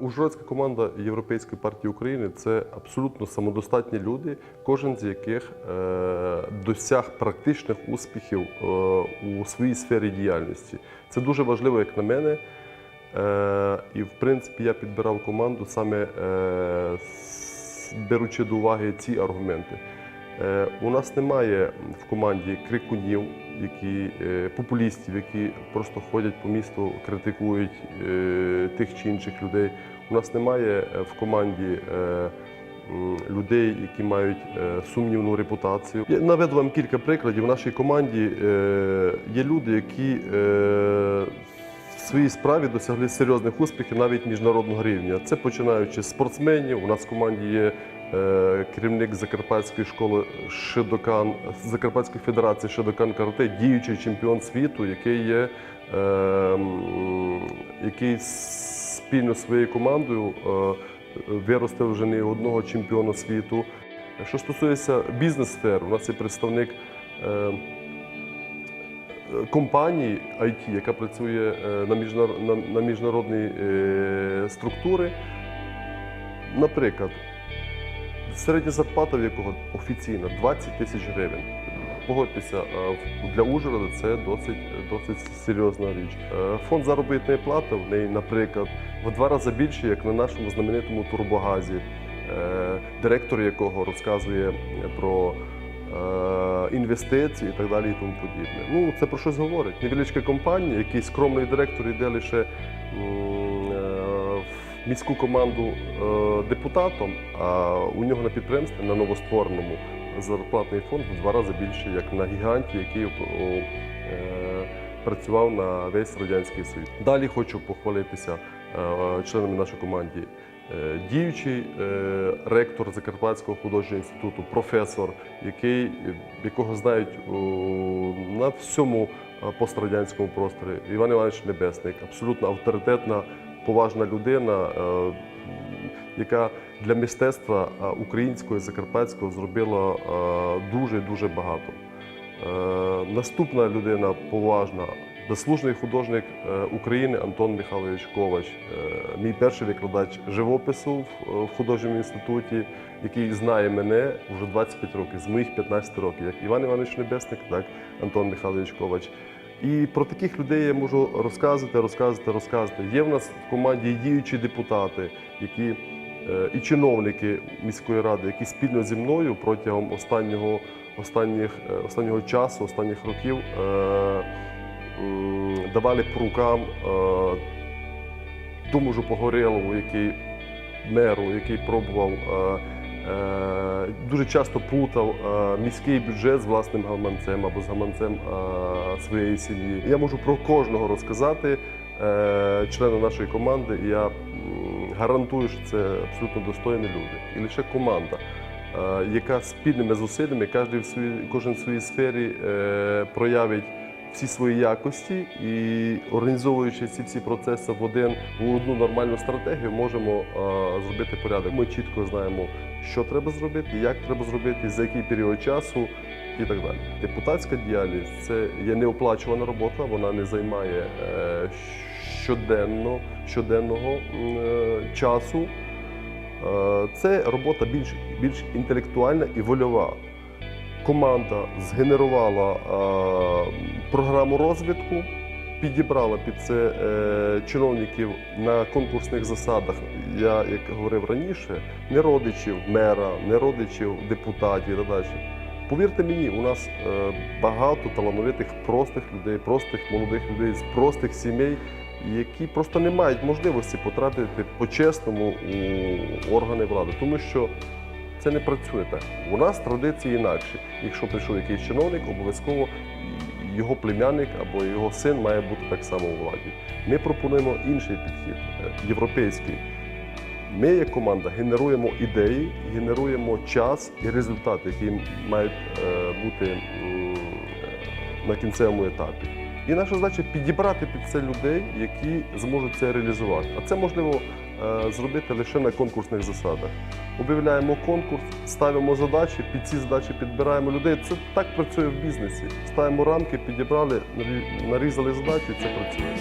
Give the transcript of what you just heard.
Ужгородська команда Європейської партії України це абсолютно самодостатні люди, кожен з яких е, досяг практичних успіхів е, у своїй сфері діяльності. Це дуже важливо, як на мене. Е, і в принципі я підбирав команду саме беручи до уваги ці аргументи. У нас немає в команді крикунів, які е, популістів, які просто ходять по місту, критикують е, тих чи інших людей. У нас немає е, в команді людей, які мають сумнівну репутацію. Я наведу вам кілька прикладів. В нашій команді є люди, які в своїй справі досягли серйозних успіхів навіть міжнародного рівня. Це починаючи з спортсменів. У нас в команді є е, керівник Закарпатської школи Шидокан, Закарпатської федерації Шидокан Карате, діючий чемпіон світу, який є е, який спільно своєю командою е, виростив вже не одного чемпіона світу. Що стосується бізнес-сфер, у нас є представник. Компанії IT, яка працює е, на, міжнар... на, на міжнародні е, структури. Наприклад, середня зарплата в якого офіційна 20 тисяч гривень. Погодьтеся, е, для Ужгорода це досить, досить серйозна річ. Фонд заробітної плати в неї, наприклад, в два рази більше, як на нашому знаменитому турбогазі, директор якого розказує про е, інвестиції і так далі і тому подібне. Ну, це про щось говорить. Невеличка компанія, який скромний директор йде лише е, в міську команду е, депутатом, а у нього на підприємстві на новоствореному зарплатний фонд в два рази більше, як на гіганті, який працював на весь радянський Союз. Далі хочу похвалитися членами нашої команди. Е, Діючий е, ректор Закарпатського художнього інституту, професор, який, якого знають на всьому е, пострадянському просторі, Іван Іванович Небесник, абсолютно авторитетна, поважна людина, е, яка для мистецтва е, українського і закарпатського зробила дуже дуже багато. Е, Наступна людина поважна, заслужений художник е, України Антон Михайлович Ковач, е, мій перший викладач живопису в, е, художньому інституті, який знає мене вже 25 років, з моїх 15 років, як Іван Іванович Небесник, так Антон Михайлович Ковач. І про таких людей я можу розказувати, розказувати, розказувати. Є в нас в команді діючі депутати, які і чиновники міської ради, які спільно зі мною протягом останнього, останніх, останнього часу, останніх років давали по рукам е, тому ж Погорелову, який меру, який пробував. е, е, Дуже часто плутав міський бюджет з власним гаманцем або з гаманцем своєї сім'ї. Я можу про кожного розказати члена нашої команди, і я гарантую, що це абсолютно достойні люди. І лише команда, яка спільними зусиллями, кожен в своїй, сфері проявить всі свої якості і організовуючи ці всі процеси в один в одну нормальну стратегію, можемо е, зробити порядок. Ми чітко знаємо, що треба зробити, як треба зробити, за який період часу і так далі. Депутатська діяльність це є неоплачувана робота, вона не займає е, щоденно, щоденного е, часу. Це робота більш, більш інтелектуальна і вольова. Команда згенерувала е, програму розвитку, підібрала під це е, чиновників на конкурсних засадах. Я, як говорив раніше, не родичів мера, не родичів депутатів і так далі. Повірте мені, у нас е, багато талановитих простих людей, простих молодих людей з простих сімей, які просто не мають можливості потрапити по-чесному у органи влади, тому що це не працює так. У нас традиції інакші. Якщо прийшов якийсь чиновник, обов'язково його племянник або його син має бути так само у владі. Ми пропонуємо інший підхід, е, європейський. Ми, як команда, генеруємо ідеї, генеруємо час і результати, які мають е, бути е, на кінцевому етапі. І наша задача підібрати під це людей, які зможуть це реалізувати. А це можливо зробити лише на конкурсних засадах. Об'являємо конкурс, ставимо задачі, під ці задачі підбираємо людей. Це так працює в бізнесі. Ставимо рамки, підібрали, нарі- нарізали задачі і це працює.